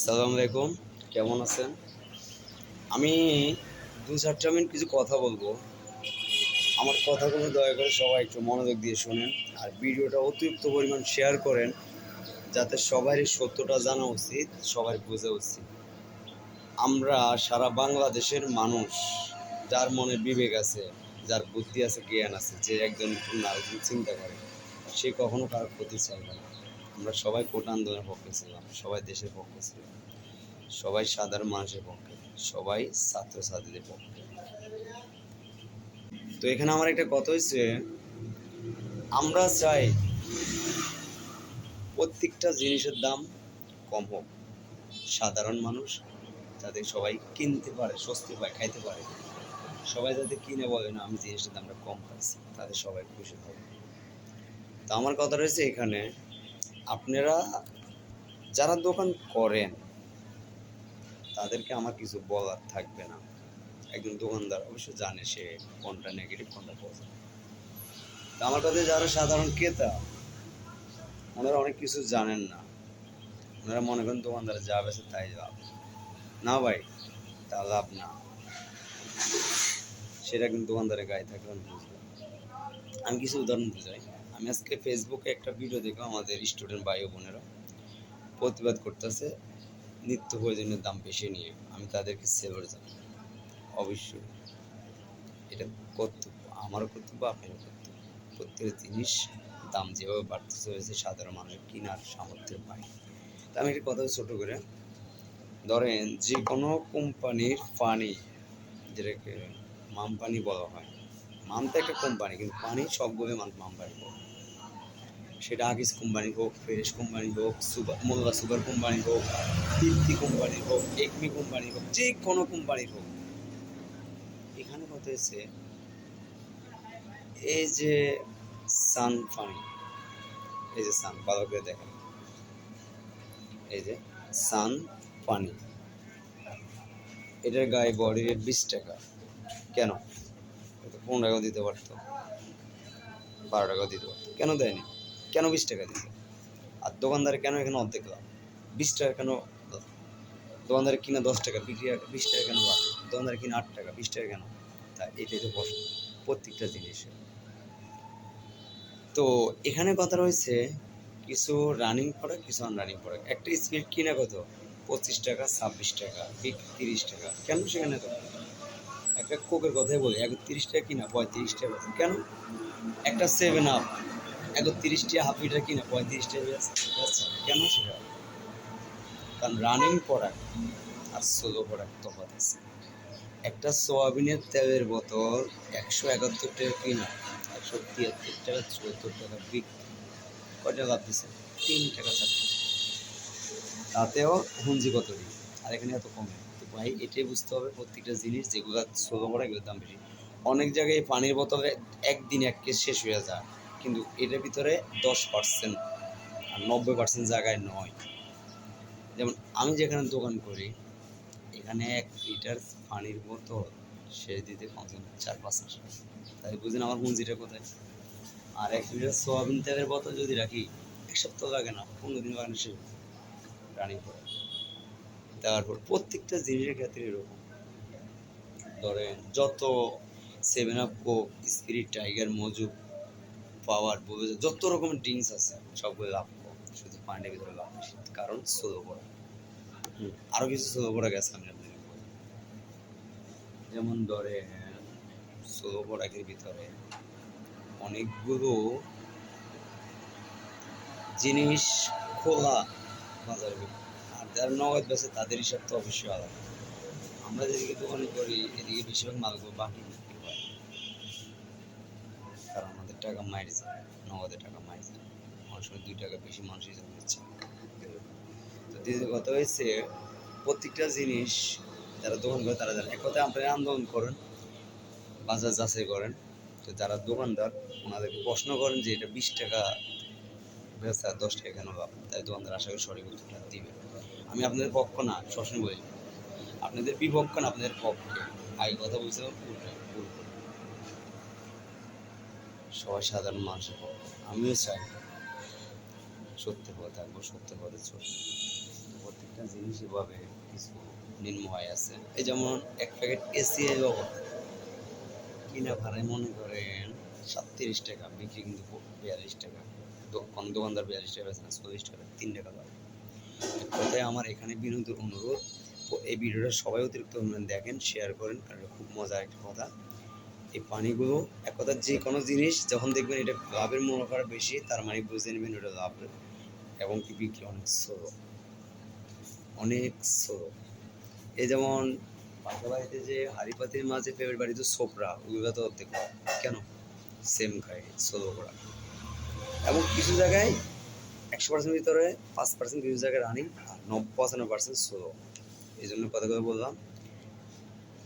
আসসালামু আলাইকুম, কেমন আছেন? আমি দু চারটা মিনিট কিছু কথা বলব। আমার কথাগুলো দয়া করে সবাই একটু মনোযোগ দিয়ে শোনেন আর ভিডিওটা অতিরিক্ত পরিমাণ শেয়ার করেন, যাতে সবারই সত্যটা জানা উচিত, সবার বোঝা উচিত। আমরা সারা বাংলাদেশের মানুষ, যার মনে বিবেক আছে, যার বুদ্ধি আছে, জ্ঞান আছে, যে একজন আরেকজন চিন্তা করে, সে কখনো কারোর ক্ষতি চাইবে না। আমরা সবাই কোট আন্দোলনের পক্ষে ছিলাম সবাই দেশের পক্ষে ছিলাম, সবাই সাধারণ মানুষের পক্ষে, সবাই ছাত্রছাত্রীদের পক্ষে। তো এখানে আমার একটা কথা হয়েছে আমরা চাই প্রত্যেকটা জিনিসের দাম কম হোক। সাধারণ মানুষ যাতে সবাই কিনতে পারে, স্বস্তি পায়, খাইতে পারে। সবাই যাতে কিনে বলে না, আমি জিনিসটার দামটা কম পাইছি তাদের সবাই খুশি হবে তো আমার কথা রয়েছে এখানে আপনারা যারা দোকান করেন, তাদেরকে আমার কিছু বলার থাকবে না। একজন দোকানদার অবশ্য জানে সে কোনটা নেগেটিভ কোনটা পজিটিভ তো আমার কাছে যারা সাধারণ ক্রেতা, ওনারা অনেক কিছু জানেন না। ওনারা মনে করেন দোকানদার যা বেছে তাই লাভ। না ভাই, তা লাভ না। সেটা কিন্তু দোকানদারের গায়ে আমি বুঝলাম। আমি কিছু উদাহরণ বুঝাই। আমি আজকে ফেসবুকে একটা ভিডিও দেখলাম, আমাদের স্টুডেন্ট ভাই বোনেরা। প্রতিবাদ করতেছে, নিত্য প্রয়োজনীয় দাম বেশি নিয়ে। আমি তাদেরকে সেলর জানাই অবশ্যই। এটা কর্তব্য, আমারও কর্তব্য, আপনারও কর্তব্য। প্রত্যেকটা জিনিস দাম যেভাবে বাড়তে চলেছে সাধারণ মানুষের কেনার সামর্থ্য পায় তা আমি একটা কথা ছোটো করে, ধরেন যে কোনো কোম্পানির পানি, যেটাকে মাম পানি বলা হয় মাম তো একটা কোম্পানি, কিন্তু পানি সবগুলো মান মাম পানি বলে। সেটা আগিস কোম্পানি হোক, ফেরেশ কোম্পানি হোক, সুপার মোল্লা সুপার কোম্পানি হোক তৃপ্তি কোম্পানি হোক, একমি কোম্পানি হোক, যে কোনো কোম্পানির হোক। এখানে কথা হচ্ছে এই যে সান পানি এই যে সান, ভালো করে দেখেন। এই যে সান পানি এটার গায়ে বডি রেট বিশ টাকা। কেন? পনেরো টাকাও দিতে পারতো। বারো টাকাও দিতে পারতো। কেন দেয়নি? কেন বিশ টাকা দিতে আর দোকানদারে কেন এখানে অর্ধেক লাভ? বিশ টাকা কেন? দোকানদারে কিনা দশ টাকা, বিক্রি বিশ টাকা কেন লাভ? দোকানদারে কিনা আট টাকা, বিশ টাকা কেন? তা এটাই তো প্রশ্ন প্রত্যেকটা জিনিসে তো এখানে কথা রয়েছে, কিছু রানিং প্রোডাক্ট কিছু আনরানিং প্রোডাক্ট একটা স্পিড কিনা কত? পঁচিশ টাকা, ছাব্বিশ টাকা বিক্রি তিরিশ টাকা। কেন সেখানে তো? একটা কোকের কথাই বলি একত্রিশ টাকা কিনা, পঁয়ত্রিশ টাকা। কেন? একটা সেভেন আপ একত্রিশ টাকা হাফ কিনা পঁয়ত্রিশ টাকা বেচে। বেচে। কেন সেটা কারণ রানিং প্রোডাক্ট আর সোলো প্রোডাক্ট আছে। একটা সোয়াবিনের তেলের বোতল একশো একাত্তর টাকা কিনা, একশো তিয়াত্তর টাকা, চুয়াত্তর টাকা বিক্রি। লাভ তিন টাকা তাতেও হুঞ্জি কত দিই আর এখানে এত কমে। তো ভাই, এটাই বুঝতে হবে প্রত্যেকটা জিনিস, যেগুলো ষোলো করে এগুলোর দাম বেশি। অনেক জায়গায় পানির বোতলে একদিন এক কেস শেষ হয়ে যায়। কিন্তু এটার ভিতরে দশ পার্সেন্ট আর নব্বই পার্সেন্ট জায়গায় নয়। যেমন আমি যেখানে দোকান করি, এখানে এক লিটার পানির বোতল সে দিতে কমসে কম চার পাঁচ তাই বুঝেন আমার পুঁজিটা কোথায়? আর এক লিটার সোয়াবিন তেলের বোতল যদি রাখি, এক সপ্তাহ লাগে না, পনেরো দিন লাগে না সে রানিং করে। তারপর প্রত্যেকটা জিনিসের ক্ষেত্রে এরকম। ধরেন যত Seven Up Coke Sprite Tiger Mojo power যত রকমের ড্রিঙ্কস আছে সবগুলো লাভ কম শুধু পানির ভিতরে লাভ বেশি কারণ সোলো পড়া আরও কিছু সোলো পড়া গেছে আমি আপনাকে বলি। যেমন ধরে সোলো পড়াকের ভিতরে অনেকগুলো জিনিস খোলা বাজারে। আর যারা নগদ বেছে তাদের হিসাব তো অবশ্যই আলাদা আমরা যেদিকে দোকানে করি এদিকে বেশিরভাগ মালগুলো বাকি বিক্রি হয় কারণ আমাদের টাকা মাইরে যায় নগদের টাকা অনেক সময় দুই টাকা বেশি মানুষ হিসাব নিচ্ছে। তো দ্বিতীয় কথা হয়েছে প্রত্যেকটা জিনিস যারা দোকান করে, তারা জানে। এক আপনারা আন্দোলন করেন, বাজার যাচাই করেন, তো যারা দোকানদার, ওনাদেরকে প্রশ্ন করেন যে এটা বিশ টাকা বেচা, দশ টাকা কেন লাভ তাই দোকানদার আশা করি সঠিক উত্তরটা দিবে। আমি আপনাদের পক্ষ না, সবসময় বলি, আপনাদের বিপক্ষ না, আপনাদের পক্ষে। আগে কথা বলছে উল্টা। ভুল করে। সবাই সাধারণ মানুষের পক্ষে। আমিও চাই। সত্যি কথা থাকব সত্যি কথা চলবো প্রত্যেকটা জিনিস এভাবে কিছু নিম্নয় আছে। এই যেমন এক প্যাকেট এসি কিনা ভাড়ায় মনে করেন সাতত্রিশ টাকা, বিক্রি কিন্তু বিয়াল্লিশ টাকা। দোকান দোকানদার বিয়াল্লিশ টাকা আছে না, চল্লিশ টাকা, তিন টাকা এক কথায় আমার এখানে বিনোদন অনুরোধ এই ভিডিওটা সবাই অতিরিক্ত দেখেন শেয়ার করেন, কারণ খুব মজার একটা কথা। এই পানিগুলো এক কথা যে কোনো জিনিস যখন দেখবেন এটা লাভের মুনাফাটা বেশি, তার মানে বুঝে নেবেন ওটা লাভ এবং কি বিক্রি অনেক স্লো অনেক স্লো এই যেমন পাকা বাড়িতে যে হাড়ি পাতির মাঝে ফেভারিট বাড়িতে সোপরা ওগুলো তো অর্ধেক কেন? সেম খায় স্লো করা এবং কিছু জায়গায় একশো পার্সেন্ট ভিতরে, পাঁচ পার্সেন্ট কিছু জায়গায় রানিং আর নব্বই পার্সেন্ট স্লো এই জন্য কথা কথা বললাম।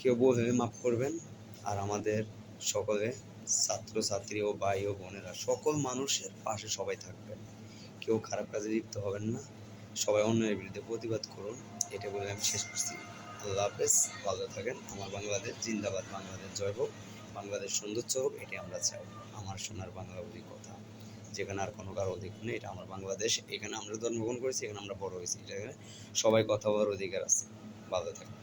কেউ বলবে মাফ করবেন। আর আমাদের সকলে ছাত্র, ছাত্রী ও ভাই ও বোনেরা, সকল মানুষের পাশে সবাই থাকবেন। কেউ খারাপ কাজে লিপ্ত হবেন না। সবাই অন্যের বিরুদ্ধে প্রতিবাদ করুন। এটা বলে আমি শেষ করছি। আল্লাহ হাফেজ। ভালো থাকেন। আমার বাংলাদেশ জিন্দাবাদ। বাংলাদেশ জয় হোক। বাংলাদেশ সৌন্দর্য হোক, এটাই আমরা চাই। আমার সোনার বাংলা বলি কথা। যেখানে আর কোনো কারও অধিকার নেই, এটা আমার বাংলাদেশ। এখানে আমরা জন্মগ্রহণ করেছি, এখানে আমরা বড় হয়েছি। এখানে সবাই কথা বলার অধিকার আছে। ভালো থাকেন।